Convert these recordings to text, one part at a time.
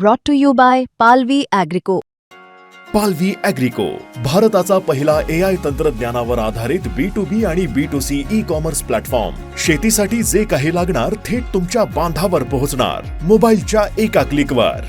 brought to you by Palvi Agrico. पालवी अॅग्रिको भारताचा पहिला ए आय तंत्रज्ञानावर आधारित बी टू बी आणि B to C E commerce platform शेतीसाठी जे काही लागणार थेट तुमच्या बांधावर पोहोचणार. मोबाईलच्या एका क्लिकवर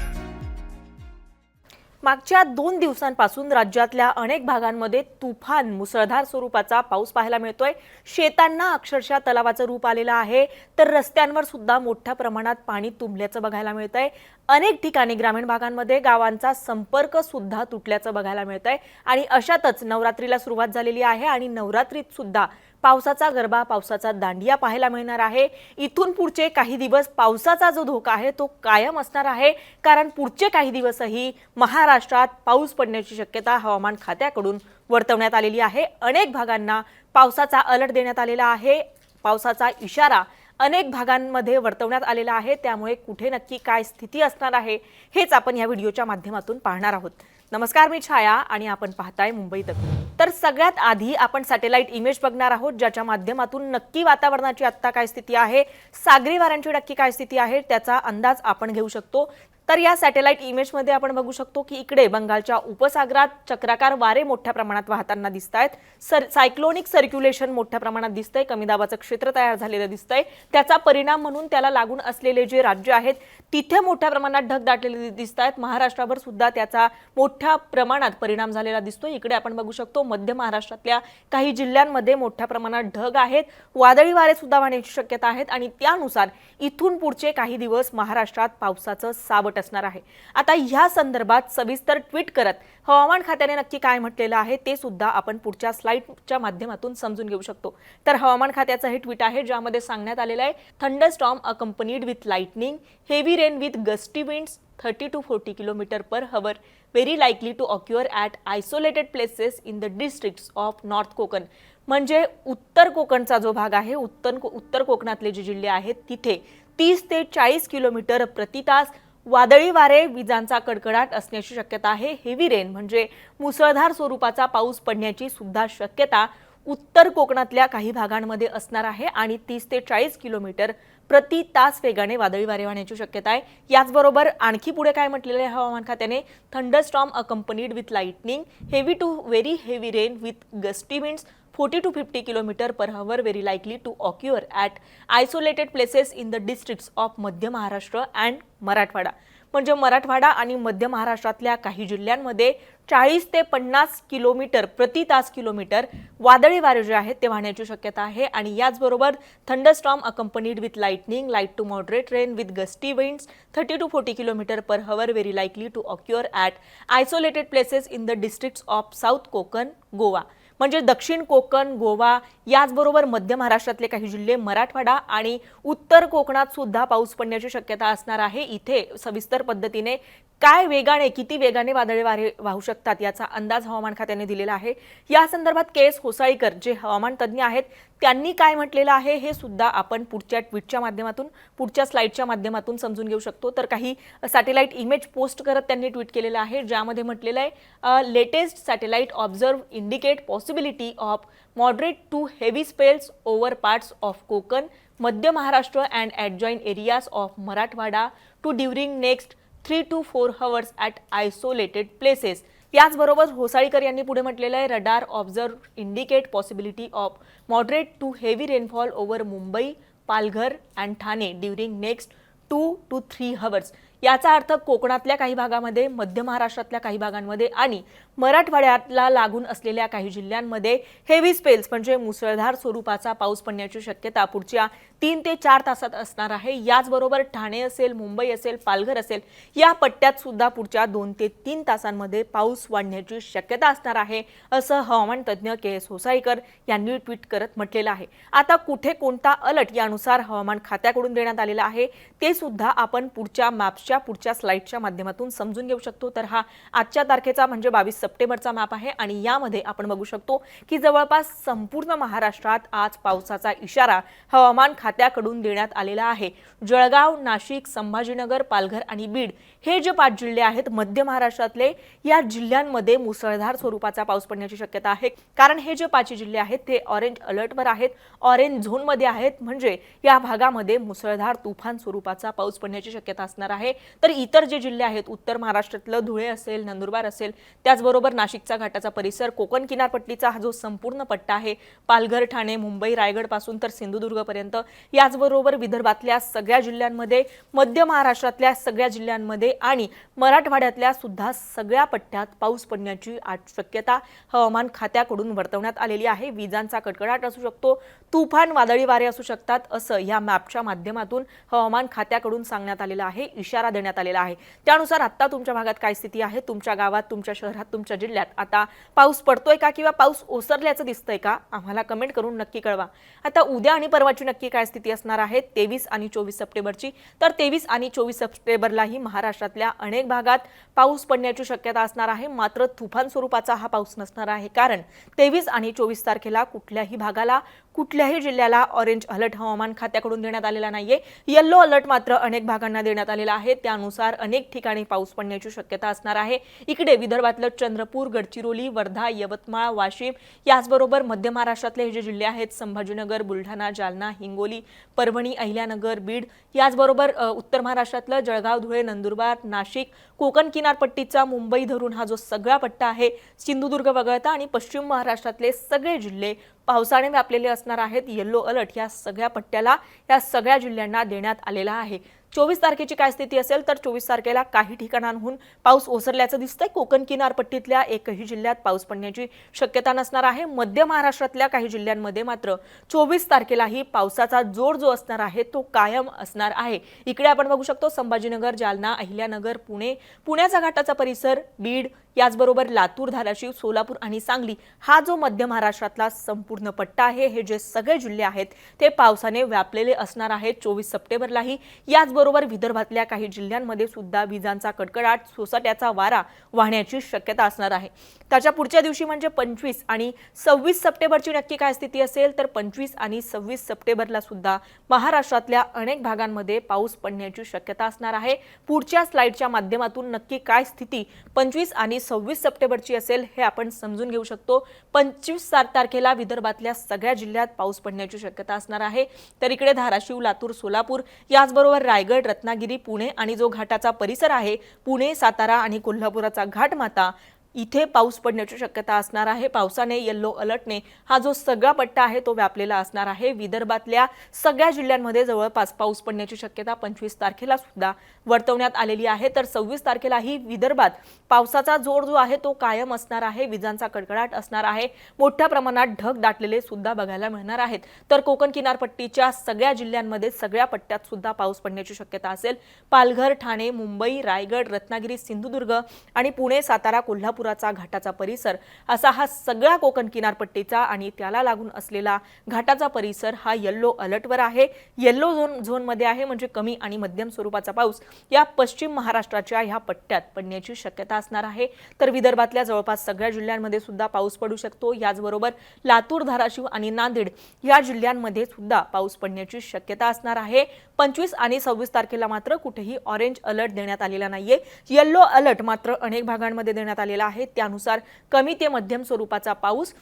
मागच्या दोन दिवसांपासून राज्यातल्या अनेक भागांमध्ये तुफान मुसळधार स्वरूपाचा पाऊस पाहायला मिळतोय. शेतांना अक्षरशः तलावाचं रूप आलेलं आहे. तर रस्त्यांवर सुद्धा मोठ्या प्रमाणात पाणी तुंबल्याचं बघायला मिळतंय. अनेक ठिकाणी ग्रामीण भागांमध्ये गावांचा संपर्क सुद्धा तुटल्याचं बघायला मिळतंय. आणि अशातच नवरात्रीला सुरुवात झालेली आहे आणि नवरात्रीत सुद्धा पावसाचा गरबा पावसाचा दांडिया पाहायला मिळणार आहे. इथून पुढचे काही दिवस पावसाचा जो धोका आहे तो कायम असणार आहे. कारण पुढचे काही दिवसही महाराष्ट्रात पाऊस पडण्याची शक्यता हवामान खात्याकडून वर्तवण्यात आलेली आहे. अनेक भागांना पावसाचा अलर्ट देण्यात आलेला आहे. पावसाचा इशारा अनेक भागांमध्ये वर्तवण्यात आलेला आहे. त्यामुळे कुठे नक्की काय स्थिती असणार आहे हेच आपण या व्हिडिओच्या माध्यमातून पाहणार आहोत. नमस्कार मी छाया आणि आपण पाहताय मुंबई तक. तर सगळ्यात आधी आपण सॅटेलाइट इमेज बघणार आहोत ज्याच्या माध्यमातून नक्की वातावरणाची आत्ता काय स्थिती आहे सागरी वाऱ्यांची नक्की काय स्थिती आहे त्याचा अंदाज आपण घेऊ शकतो. तर या सॅटेलाइट इमेजमध्ये आपण बघू शकतो की इकडे बंगालच्या उपसागरात चक्राकार वारे मोठ्या प्रमाणात वाहताना दिसत आहेत सर सायक्लोनिक सर्क्युलेशन मोठ्या प्रमाणात दिसतंय. कमी दाबाचं क्षेत्र तयार झालेलं दिसतंय. त्याचा परिणाम म्हणून त्याला लागून असलेले जे राज्य आहेत तिथे मोठ्या प्रमाणात ढग दाटलेले दिसत आहेत महाराष्ट्रावर सुद्धा त्याचा मोठ्या प्रमाणात परिणाम झालेला दिसतोय. इकडे आपण बघू शकतो मध्य महाराष्ट्रातल्या काही जिल्ह्यांमध्ये मोठ्या प्रमाणात ढग आहेत. वादळी वारे सुद्धा वाहण्याची शक्यता आहेत आणि त्यानुसार इथून पुढचे काही दिवस महाराष्ट्रात पावसाचं सावट असणार आहे. आता ह्या संदर्भात सविस्तर ट्विट करत हवामान खात्याने नक्की काय म्हटलेलं आहे ते सुद्धा आपण पुढच्या स्लाइडच्या माध्यमातून समजून घेऊ शकतो. तर हवामान खात्याचं हे ट्विट आहे ज्यामध्ये सांगण्यात आलेलं आहे thunder storm accompanied with lightning heavy rain with gusty winds thirty to forty kilometre per hour very likely to occur at isolated places in the districts of north Konkan. म्हणजे उत्तर कोकणचा जो भाग आहे उत्तर उत्तर कोकणातले जे जिल्हे आहेत तिथे तीस ते चाळीस किलोमीटर प्रति तास वादळी वारे विजांचा कडकडाट असण्याची शक्यता आहे. हेवी रेन म्हणजे मुसळधार स्वरूपाचा पाऊस पडण्याची सुद्धा शक्यता उत्तर कोकणातल्या काही भागांमध्ये असणार आहे आणि तीस ते चाळीस किलोमीटर प्रति तास वेगाने वादळी वारे वाहण्याची शक्यता आहे. याचबरोबर आणखी पुढे काय म्हटलेलं आहे हवामान खात्याने? Thunder storm accompanied with lightning heavy to very heavy rain with gusty winds forty to fifty kilometre per hour very likely to occur at isolated places in the districts of Madhya Maharashtra and Marathwada. म्हणजे मराठवाडा आणि मध्य महाराष्ट्रातल्या काही जिल्ह्यांमध्ये चाळीस ते पन्नास kilometre प्रति तास किलोमीटर वादळी वारे जे आहेत ते वाहण्याची शक्यता आहे. आणि याचबरोबर thunderstorm accompanied with lightning light to moderate rain with gusty winds thirty to forty kilometre per hour very likely to occur at isolated places in the districts of south Konkan Goa म्हणजे दक्षिण कोकण गोवा याचबरोबर मध्य महाराष्ट्रातले काही जिल्हे मराठवाडा आणि उत्तर कोकणात सुद्धा पाऊस पडण्याची शक्यता असणार आहे. इथे सविस्तर पद्धतीने काय वेगाने किती वेगाने वादळी वारे वाहू शकतात याचा अंदाज हवामान खात्याने दिलेला आहे. या संदर्भात के. एस. होसाळीकर जे हवामान तज्ज्ञ आहेत त्यांनी काय म्हटलेलं आहे हे सुद्धा आपण पुढच्या ट्विटच्या माध्यमातून पुढच्या स्लाईडच्या माध्यमातून समजून घेऊ शकतो. तर काही सॅटेलाईट इमेज पोस्ट करत त्यांनी ट्विट केलेलं आहे ज्यामध्ये म्हटलेलं आहे latest satellite observe indicate possibility of moderate to heavy spells over parts of Konkan Madhya Maharashtra and adjoin areas of Marathwada to during next three to four hours at isolated places याचबरोबर होसाळीकर यांनी पुढे म्हटलेलं आहे radar observe indicate possibility of moderate to heavy rainfall over Mumbai Palghar and Thane during next two to three hours याचा अर्थ कोकणातल्या काही भागामध्ये मध्य महाराष्ट्रातल्या काही भागांमध्ये आणि मराठवाड्यातला लागून असलेल्या काही जिल्ह्यांमध्ये हेवी स्पेल्स म्हणजे मुसळधार स्वरूपाचा पाऊस पडण्याची शक्यता पुढच्या तीन ते चार तासात असणार आहे. याचबरोबर ठाणे असेल मुंबई असेल पालघर असेल या पट्ट्यात सुद्धा पुढच्या दोन ते तीन तासांमध्ये पाऊस वाढण्याची शक्यता असणार आहे असं हवामान तज्ज्ञ के एस होसाईकर यांनी ट्विट करत म्हटलेलं आहे. आता कुठे कोणता अलर्ट यानुसार हवामान खात्याकडून देण्यात आलेला आहे ते सुद्धा आपण पुढच्या आजच्या पुढच्या स्लाईडच्या माध्यमातून समजून घेऊ शकतो. तर हा आजच्या तारखेचा म्हणजे बावीस सप्टेंबरचा मॅप आहे आणि यामध्ये आपण बघू शकतो की जवळपास संपूर्ण महाराष्ट्रात आज पावसाचा इशारा हवामान खात्याकडून देण्यात आलेला आहे. जळगाव नाशिक संभाजीनगर पालघर आणि बीड हे जे पाच जिल्हे आहेत मध्य महाराष्ट्रातले या जिल्ह्यांमध्ये मुसळधार स्वरूपाचा पाऊस पडण्याची शक्यता आहे. कारण हे जे पाच जिल्हे आहेत ते ऑरेंज अलर्टवर आहेत. ऑरेंज झोनमध्ये आहेत म्हणजे या भागामध्ये मुसळधार तुफान स्वरूपाचा पाऊस पडण्याची शक्यता असणार आहे. तर इतर जे जिल्हे आहेत उत्तर महाराष्ट्रातलं धुळे असेल नंदुरबार असेल त्याचबरोबर नाशिकचा घाटाचा परिसर कोकण किनारपट्टीचा हा जो संपूर्ण पट्टा आहे पालघर ठाणे मुंबई रायगडपासून तर सिंधुदुर्गपर्यंत याचबरोबर विदर्भातल्या सगळ्या जिल्ह्यांमध्ये मध्य महाराष्ट्रातल्या सगळ्या जिल्ह्यांमध्ये आणि मराठवाड्यातल्या सुद्धा सगळ्या पट्ट्यात पाऊस पडण्याची आज शक्यता हवामान खात्याकडून वर्तवण्यात आलेली आहे. विजांचा कडकडाट असू शकतो तुफान वादळी वारे असू शकतात असं या मॅपच्या माध्यमातून हवामान खात्याकडून सांगण्यात आलेलं आहे इशारा देण्यात आलेला आहे. त्यानुसार आता तुमच्या भागात काय स्थिती आहे? तुमच्या गावात तुमच्या शहरात तुमच्या जिल्ह्यात आता पाऊस पडतोय का किंवा पाऊस ओसरल्याचं दिसतंय का? आम्हाला कमेंट करून नक्की कळवा. आता उद्या आणि परवाची नक्की काय स्थिती असणार आहे? तेवीस आणि चोवीस सप्टेंबरची. तर तेवीस आणि चोवीस सप्टेंबरलाही महाराष्ट्रातल्या अनेक भागात पाऊस पडण्याची शक्यता असणार आहे. मात्र तुफान स्वरूपाचा हा पाऊस नसणार आहे. कारण तेवीस आणि चोवीस तारखेला कुठल्याही भागाला कुठल्याही जिल्ह्याला ऑरेंज अलर्ट हवामान खात्याकडून देण्यात आलेला नाहीये. येल्लो अलर्ट मात्र अनेक भागांना देण्यात आलेला आहे. त्यानुसार अनेक ठिकाणी पाऊस पडण्याची शक्यता असणार आहे. इकडे विदर्भातलं चंद्रपूर गडचिरोली वर्धा यवतमाळ वाशिम याचबरोबर मध्य महाराष्ट्रातले हे जे जिल्हे आहेत संभाजीनगर बुलढाणा जालना हिंगोली परभणी अहिल्यानगर बीड याचबरोबर उत्तर महाराष्ट्रातलं जळगाव धुळे नंदुरबार नाशिक कोकण किनारपट्टीचा मुंबई धरून हा जो सगळा पट्टा आहे सिंधुदुर्ग वगळता आणि पश्चिम महाराष्ट्रातले सगळे जिल्हे पावसाने व्यापलेले असणार आहेत. येल्लो अलर्ट या सगळ्या पट्ट्याला या सगळ्या जिल्ह्यांना देण्यात आलेला आहे. चोवीस तारखेची काय स्थिती असेल तर चोवीस तारखेला काही ठिकाणांहून पाऊस ओसरल्याचं दिसतंय. कोकण किनारपट्टीतल्या एकही जिल्ह्यात पाऊस पडण्याची शक्यता नसणार आहे. मध्य महाराष्ट्रातल्या काही जिल्ह्यांमध्ये मात्र चोवीस तारखेलाही पावसाचा जोर जो असणार आहे तो कायम असणार आहे. इकडे आपण बघू शकतो संभाजीनगर जालना अहिल्यानगर पुणे. पुण्याचा घाटाचा परिसर बीड याचबरोबर लातूर धाराशिव सोलापूर आणि सांगली हा जो मध्य महाराष्ट्रातला संपूर्ण पट्टा आहे हे जे सगळे जिल्हे आहेत ते पावसाने व्यापलेले असणार आहेत चोवीस सप्टेंबरलाही याचबरोबर विदर्भातल्या काही जिल्ह्यांमध्ये सुद्धा विजांचा कडकडाट सोसाट्याचा वारा वाहण्याची शक्यता असणार आहे. त्याच्या पुढच्या दिवशी म्हणजे पंचवीस आणि सव्वीस सप्टेंबरची नक्की काय स्थिती असेल तर पंचवीस आणि सव्वीस सप्टेंबरला सुद्धा महाराष्ट्रातल्या अनेक भागांमध्ये पाऊस पडण्याची शक्यता असणार आहे. पुढच्या स्लाइडच्या माध्यमातून नक्की काय स्थिती पंचवीस आणि सव्वीस सप्टेंबरची असेल हे आपण समजून घेऊ शकतो. पंचवीस सात तारखेला विदर्भातल्या सगळ्या जिल्ह्यात पाऊस पडण्याची शक्यता असणार आहे. तर इकडे धाराशिव लातूर सोलापूर याचबरोबर रायगड रत्नागिरी पुणे आणि जो घाटाचा परिसर आहे पुणे सातारा आणि कोल्हापुराचा घाट माता इथे पाऊस पडण्याची शक्यता असणार आहे. पावसाने येल्लो अलर्टने हा जो सगळा पट्टा आहे तो व्यापलेला असणार आहे. विदर्भातल्या सगळ्या जिल्ह्यांमध्ये जवळपास पाऊस पडण्याची शक्यता पंचवीस तारखेला सुद्धा वर्तवण्यात आलेली आहे. तर सव्वीस तारखेलाही विदर्भात पावसाचा जोर जो आहे तो कायम असणार आहे. विजांचा कडकडाट असणार आहे. मोठ्या प्रमाणात ढग दाटलेले सुद्धा बघायला मिळणार आहेत. तर कोकण किनारपट्टीच्या सगळ्या जिल्ह्यांमध्ये सगळ्या पट्ट्यात सुद्धा पाऊस पडण्याची शक्यता असेल. पालघर ठाणे मुंबई रायगड रत्नागिरी सिंधुदुर्ग आणि पुणे सातारा कोल्हापूर कोल्हापुराचा घाटाचा परिसर असा हा सगळा कोकण किनारपट्टीचा आणि त्याला लागून असलेला घाटाचा परिसर हा येल्लो अलर्टवर आहे. येल्लो झोन झोनमध्ये आहे म्हणजे कमी आणि मध्यम स्वरूपाचा पाऊस. या पश्चिम महाराष्ट्राच्या ह्या पट्ट्यात पडण्याची शक्यता असणार आहे. तर विदर्भातल्या जवळपास सगळ्या जिल्ह्यांमध्ये सुद्धा पाऊस पडू शकतो. याचबरोबर लातूर धाराशिव आणि नांदेड या जिल्ह्यांमध्ये सुद्धा पाऊस पडण्याची शक्यता असणार आहे. पंचवीस आणि सव्वीस तारखेला मात्र कुठेही ऑरेंज अलर्ट देण्यात आलेला नाहीये. येल्लो अलर्ट मात्र अनेक भागांमध्ये देण्यात आलेला आहे त्यानुसार कमी ते मध्यम स्वरूपाचा पाऊस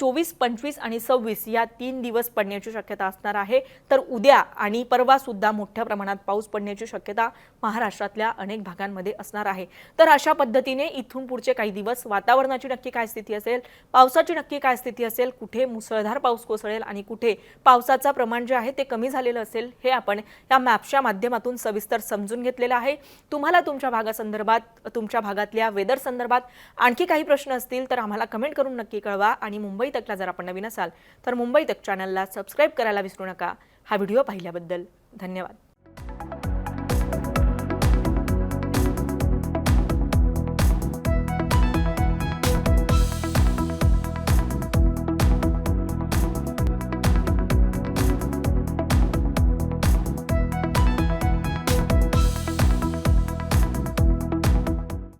चोवीस पंचवीस आणि सव्वीस या तीन दिवस पडण्याची शक्यता असणार आहे. तर उद्या आणि परवा सुद्धा मोठ्या प्रमाणात पाऊस पडण्याची शक्यता महाराष्ट्रातल्या अनेक भागांमध्ये असणार आहे. तर अशा पद्धतीने इथून पुढचे काही दिवस वातावरणाची नक्की काय स्थिती असेल पावसाची नक्की काय स्थिती असेल कुठे मुसळधार पाऊस कोसळेल आणि कुठे पावसाचं प्रमाण जे आहे ते कमी झालेलं असेल हे आपण या मॅपच्या माध्यमातून सविस्तर समजून घेतलेलं आहे. तुम्हाला तुमच्या भागासंदर्भात तुमच्या भागातल्या वेदर संदर्भात आणखी काही प्रश्न असतील तर आम्हाला कमेंट करून नक्की कळवा आणि मुंबई तकला जर आपण नवीन असाल तर मुंबई तक चॅनलला सबस्क्राईब करायला विसरू नका. हा व्हिडिओ पाहिल्याबद्दल धन्यवाद.